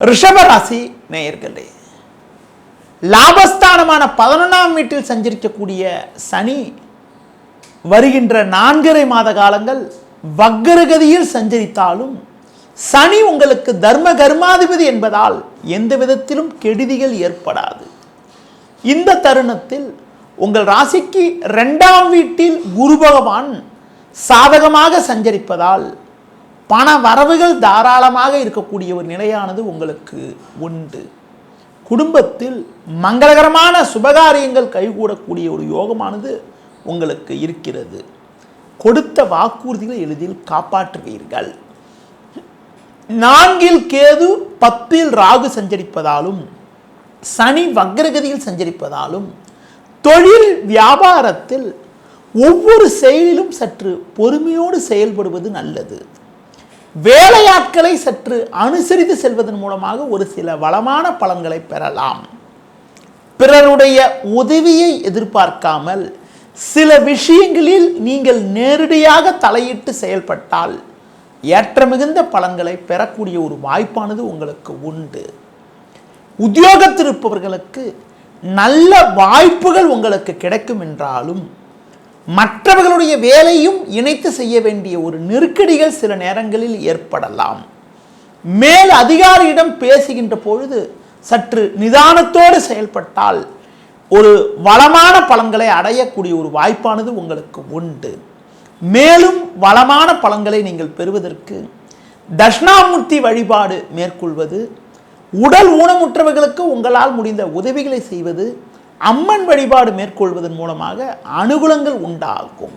ரிஷபராசி நேயர்களே லாபஸ்தானமான பதினொன்றாம் வீட்டில் சஞ்சரிக்கக்கூடிய சனி வருகின்ற நான்கரை மாத காலங்கள் வக்கரகதியில் சஞ்சரித்தாலும் சனி உங்களுக்கு தர்ம கர்மாதிபதி என்பதால் எந்த விதத்திலும் கெடுதிகள் ஏற்படாது. இந்த தருணத்தில் உங்கள் ராசிக்கு ரெண்டாம் வீட்டில் குரு பகவான் சாதகமாக சஞ்சரிப்பதால் பண வரவுகள் தாராளமாக இருக்கக்கூடிய ஒரு நிலையானது உங்களுக்கு உண்டு. குடும்பத்தில் மங்களகரமான சுபகாரியங்கள் கைகூடக்கூடிய ஒரு யோகமானது உங்களுக்கு இருக்கிறது. கொடுத்த வாக்குறுதிகளை எளிதில் காப்பாற்றுவீர்கள். நான்கில் கேது பத்தில் ராகு சஞ்சரிப்பதாலும் சனி வக்ரகதியில் சஞ்சரிப்பதாலும் தொழில் வியாபாரத்தில் ஒவ்வொரு செயலிலும் சற்று பொறுமையோடு செயல்படுவது நல்லது. வேலையாட்களை சற்று அனுசரித்து செல்வதன் மூலமாக ஒரு சில வளமான பலன்களை பெறலாம். பிறருடைய உதவியை எதிர்பார்க்காமல் சில விஷயங்களில் நீங்கள் நேரடியாக தலையிட்டு செயல்பட்டால் ஏற்ற மிகுந்த பலன்களை பெறக்கூடிய ஒரு வாய்ப்பானது உங்களுக்கு உண்டு. உத்தியோகத்திருப்பவர்களுக்கு நல்ல வாய்ப்புகள் உங்களுக்கு கிடைக்கும் என்றாலும் மற்றவர்களுடைய வேலையும் இணைத்து செய்ய வேண்டிய ஒரு நெருக்கடிகள் சில நேரங்களில் ஏற்படலாம். மேல் அதிகாரியிடம் பேசுகின்ற பொழுது சற்று நிதானத்தோடு செயல்பட்டால் ஒரு வளமான பலன்களை அடையக்கூடிய ஒரு வாய்ப்பானது உங்களுக்கு உண்டு. மேலும் வளமான பலன்களை நீங்கள் பெறுவதற்கு தட்சிணாமூர்த்தி வழிபாடு மேற்கொள்வது உடல் ஊனமுற்றவர்களுக்கு உங்களால் முடிந்த உதவிகளை செய்வது அம்மன் வழிபாடு மேற்கொள்வதன் மூலமாக அனுகூலங்கள் உண்டாகும்.